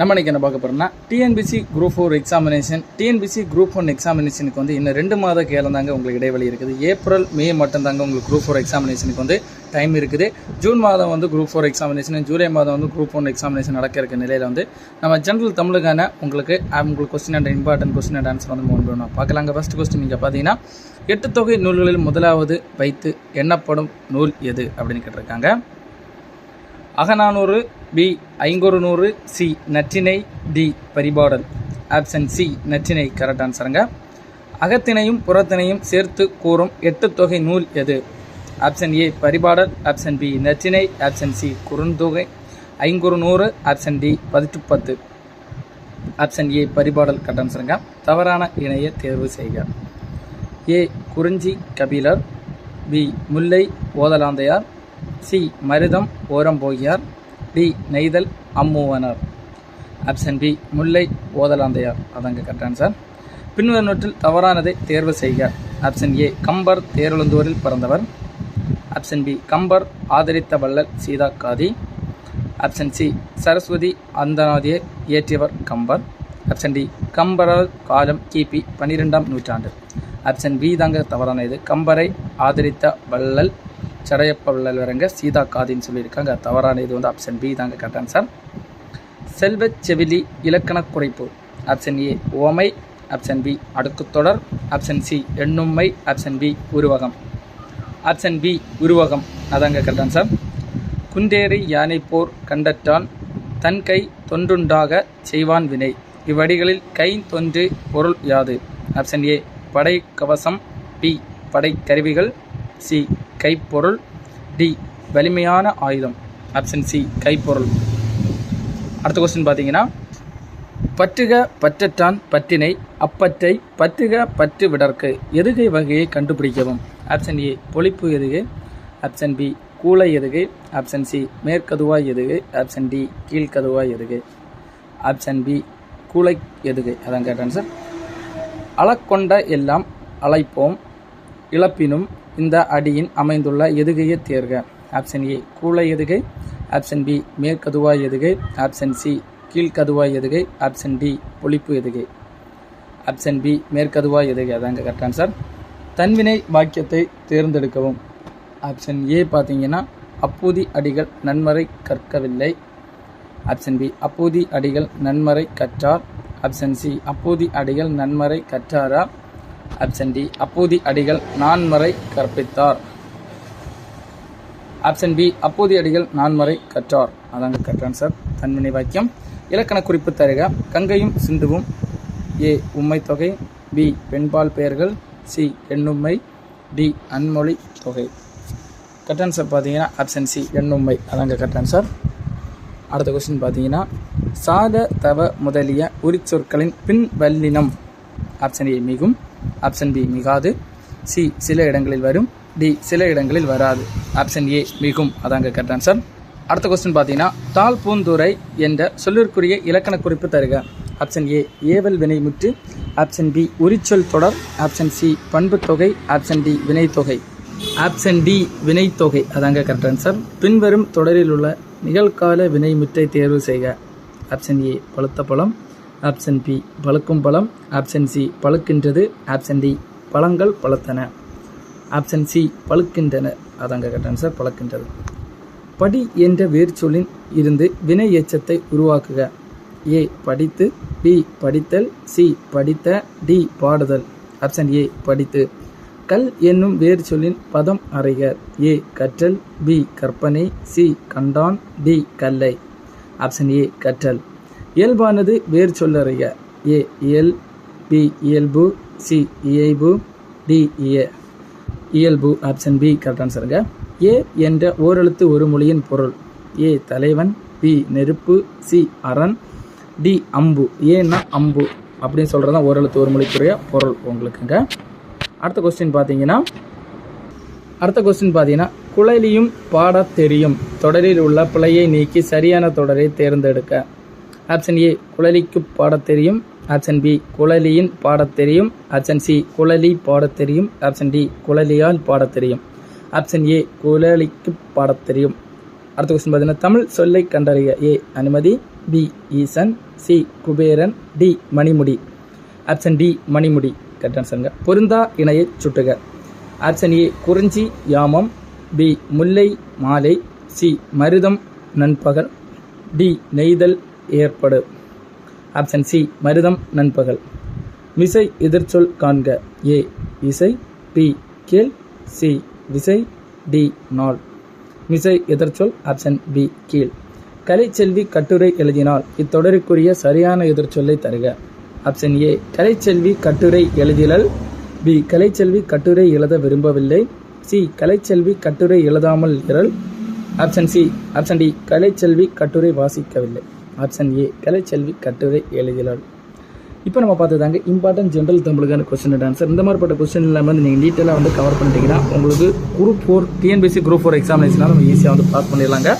நம்ம இன்னைக்கு என்ன பார்க்க போகிறோம்னா TNPSC group four examination TNPSC group one எக்ஸாமினேஷனுக்கு வந்து இன்னும் ரெண்டு மாத கேலம் தாங்க உங்களுக்கு இடைவெளி இருக்குது. ஏப்ரல் மே மட்டும் தாங்க உங்களுக்கு குரூப் ஃபோர் எக்ஸாமினேஷனுக்கு வந்து டைம் இருக்குது. ஜூன் மாதம் வந்து குரூப் ஃபோர் எக்ஸாமினேஷன் ஜூலை மாதம் வந்து குரூப் ஒன் எக்ஸாமினேஷன் நடக்க இருக்க நிலையில் வந்து நம்ம ஜென்ரல் தமிழுக்கான உங்களுக்கு உங்களுக்கு question and important question and answer வந்து மூணு வேணும் பார்க்கலாங்க. ஃபர்ஸ்ட் கொஸ்டின் நீங்கள் பார்த்தீங்கன்னா எட்டு தொகை நூல்களில் முதலாவது வைத்து எண்ணப்படும் நூல் எது அப்படின்னு கேட்டிருக்காங்க. Akananuru B Ainkurunuru C Natrinai D Paripadal. Option C Natrinai correct ஆன்சருங்க அகத்தினையும் புறத்தினையும் சேர்த்து கூறும் எட்டு தொகை நூல் எது? Option A Paripadal. Option B Natrinai option C Kurunthogai. Ainkurunuru option D பதிட்டு பத்து ஆப்ஷன் ஏ பரிபாடல் கரெக்ட் சொல்லுங்க தவறான இணைய தேர்வு செய்க. ஏ குறிஞ்சி கபிலர். பி முல்லை ஓதலாந்தையார். சி மருதம் ஓரம்போகியார் டி நெய்தல் அம்மூவனர். ஆப்ஷன் பி முல்லை ஓதலாந்தையார். அதாங்க கரெக்டான சார் பின்வருவற்றில் தவறானதை தேர்வு செய்க. ஆப்ஷன் ஏ கம்பர் தேரெழுந்தூரில் பிறந்தவர். ஆப்ஷன் பி கம்பர் ஆதரித்த வள்ளல் Seethakathi option C Saraswathi அந்தநாதியை இயற்றியவர் கம்பர். ஆப்ஷன் டி கம்பரால் காலம் கிபி பன்னிரெண்டாம் நூற்றாண்டு. ஆப்ஷன் பி தாங்க தவறான இது. கம்பரை ஆதரித்த வள்ளல் சடையப்ப வரங்க சீதா காதின்னு சொல்லியிருக்காங்க. தவறான இது வந்து ஆப்ஷன் பி தாங்க கரெக்ட் ஆன்சர் செல்வச் செவிலி இலக்கண குறைப்பு. ஆப்ஷன் ஏ ஓமை. ஆப்ஷன் பி அடுக்குத்தொடர். ஆப்ஷன் சி எண்ணும்மை. ஆப்ஷன் பி உருவகம். ஆப்ஷன் பி உருவகம். அதாங்க கரெக்ட் ஆன்சர் குந்தேரி யானை போர் கண்டற்றான். தன் கை தொன்றுண்டாக செய்வான் வினை. இவ்வடிகளில் கை தொன்று பொருள் யாது? ஆப்ஷன் ஏ படை கவசம். பி படை கருவிகள். சி கைப்பொருள். டி வலிமையான ஆயுதம். ஆப்ஷன் சி கைப்பொருள். அடுத்த கொஸ்டின் பார்த்தீங்கன்னா பற்றுக பற்றற்றான் பற்றினை அப்பற்றை பற்றுக பற்று விடற்கு. எதுகை வகையை கண்டுபிடிக்கவும். ஆப்ஷன் ஏ பொழிப்பு எதுகை ஆப்ஷன் பி கூளை எதுகை ஆப்ஷன் சி மேற்கதுவாய் எதுகை ஆப்ஷன் டி கீழ்கதுவாய் எதுகை ஆப்ஷன் பி கூளை எதுகை அதான் கேட்டான் சார் அளக்கொண்ட எல்லாம் அழைப்போம். இழப்பினும் இந்த அடியின் அமைந்துள்ள எதுகையை தேர்க. ஆப்ஷன் ஏ கூளை எதுகை. ஆப்ஷன் பி மேற்கதுவாய் எதுகை. ஆப்ஷன் சி கீழ்கதுவாய் எதுகை. ஆப்ஷன் டி பொழிப்பு எதுகை. ஆப்ஷன் பி மேற்கதுவாய் எதுகை. அதாங்க கரெக்ட் ஆன்சர் தன்வினை வாக்கியத்தை தேர்ந்தெடுக்கவும். ஆப்ஷன் ஏ பார்த்தீங்கன்னா அப்பூதி அடிகள் நன்மறை கற்கவில்லை. ஆப்ஷன் பி அப்பூதி அடிகள் நன்மறை கற்றார். Option C Appoothi Adigal நன்மறை கற்றாரா? Option D அப்போதி அடிகள் நான்மறை கற்பித்தார். ஆப்ஷன் பி அப்போதி அடிகள் நான்மறை கற்றார். அதாங்க கற்றான் சார் தன்மனை வாக்கியம். இலக்கண குறிப்பு தருக. கங்கையும் சிந்துவும். ஏ உம்மை தொகை. பி பெண்பால் பெயர்கள். சி எண்ணும்மை. டி அன்மொழி தொகை. கட்டான் சார் பார்த்தீங்கன்னா ஆப்ஷன் சி எண்ணும்மை. அதாங்க கட்டான் சார் அடுத்த கொஸ்டின் பார்த்தீங்கன்னா சாத தவ முதலிய உரிச்சொற்களின் பின்வல்லினம். ஆப்ஷன் ஏ மிகும். Option B மிகாது. சி சில இடங்களில் வரும். டி சில இடங்களில் வராது. ஆப்ஷன் ஏ மிகும். அதாங்க கரெக்ட் ஆன்சர் அடுத்த கொஸ்டின் பார்த்தீங்கன்னா தால் பூந்துரை என்ற சொல்லிற்குரிய இலக்கண குறிப்பு தருக. ஆப்ஷன் ஏ ஏவல் வினைமுற்று ஆப்ஷன் பி உரிச்சொல் தொடர். ஆப்ஷன் சி பண்பு தொகை. ஆப்ஷன் டி வினைத்தொகை ஆப்ஷன் டி வினைத்தொகை அதாங்க கரெக்ட் ஆன்சர் பின்வரும் தொடரில் உள்ள நிகழ்கால வினைமுற்றை தேர்வு செய்க. ஆப்ஷன் ஏ பழுத்த பழம். ஆப்ஷன் பி பழுக்கும் பழம். ஆப்ஷன் சி பழுக்கின்றது. ஆப்ஷன் டி பழங்கள் பழுத்தன. Option C பழுக்கின்றன. அதாங்க கரெக்ட் ஆன்சர் பழுக்கின்றது. படி என்ற வேர்ச்சொல்லின் இருந்து வினை எச்சத்தை உருவாக்குக. ஏ படித்து பி படித்தல் சி படித்த டி பாடுதல். ஆப்ஷன் ஏ படித்து. கல் என்னும் வேறு சொல்லின் பதம் அறிக. ஏ கற்றல் பி கற்பனை சி கண்டான் டி கல்லை. ஆப்ஷன் ஏ கற்றல். இயல்பானது வேர் சொல்லறிக ஏ இயல் பி இயல்பு சி இயல்பு டி இய. இயல்பு ஆப்ஷன் பி கரெக்ட் ஆன்சருங்க ஏ என்ற ஓரெழுத்து ஒரு மொழியின் பொருள். ஏ தலைவன் பி நெருப்பு சி அரண் டி அம்பு. ஏன்னா அம்பு அப்படின்னு சொல்கிறது தான் ஓரெழுத்து ஒரு மொழிக்குரிய பொருள் உங்களுக்குங்க. அடுத்த கொஸ்டின் பார்த்தீங்கன்னா அடுத்த கொஸ்டின் பார்த்தீங்கன்னா குழலியும் பாடத் தெரியும். தொடரில் உள்ள பிழையை நீக்கி சரியான தொடரை தேர்ந்தெடுக்க. ஆப்ஷன் ஏ குழலிக்கு பாடத் தெரியும். ஆப்ஷன் பி குழலியின் பாடத் தெரியும். ஆப்ஷன் சி குழலி பாடத் தெரியும். ஆப்ஷன் டி குழலியால் பாடத் தெரியும். ஆப்ஷன் ஏ குழலிக்கு பாடத் தெரியும். அடுத்த கொஸ்டின் பார்த்தீங்கன்னா தமிழ் சொல்லை கண்டறிய ஏ அனுமதி பி ஈசன் சி குபேரன் டி மணிமுடி. ஆப்ஷன் டி மணிமுடி. கரெக்ட் ஆன்சருங்க பொருந்தா இணையை சுட்டுக. ஆப்ஷன் ஏ குறிஞ்சி யாமம். பி முல்லை மாலை. சி மருதம் நண்பகல். டி நெய்தல் ஏற்படு. ஆப்ஷன் சி மருதம் நண்பகல். விசை எதிர்ச்சொல் காண்க. ஏ விசை. பி கேள். சி விசை. டி நாள். விசை எதிர்ச்சொல் ஆப்ஷன் பி கீழ். கலைச்செல்வி கட்டுரை எழுதினால் இத்தொடருக்குரிய சரியான எதிர்ச்சொல்லை தருக. ஆப்ஷன் ஏ கலைச்செல்வி கட்டுரை எழுதிலல். பி கலைச்செல்வி கட்டுரை எழுத விரும்பவில்லை. சி கலைச்செல்வி கட்டுரை எழுதாமல் இரல் option C option D Kalaiselvi கட்டுரை வாசிக்கவில்லை. ஆப்ஷன் ஏ கலைச்செல்வி கட்டுரை எழுதினாள் இப்போ நம்ம பார்த்துதாங்க இம்பார்ட்டன்ட் ஜென்ரல் தமிழுக்கான கொஸ்டின் ஆன்சர் இந்த மாதிரிப்பட்ட கொஸ்டின் எல்லாமே வந்து நீங்கள் டீட்டெயிலாக வந்து கவர் பண்ணிட்டீங்கன்னா உங்களுக்கு group four TNPSC group four exam நம்ம ஈஸியாக வந்து பாஸ் பண்ணிடலாங்க.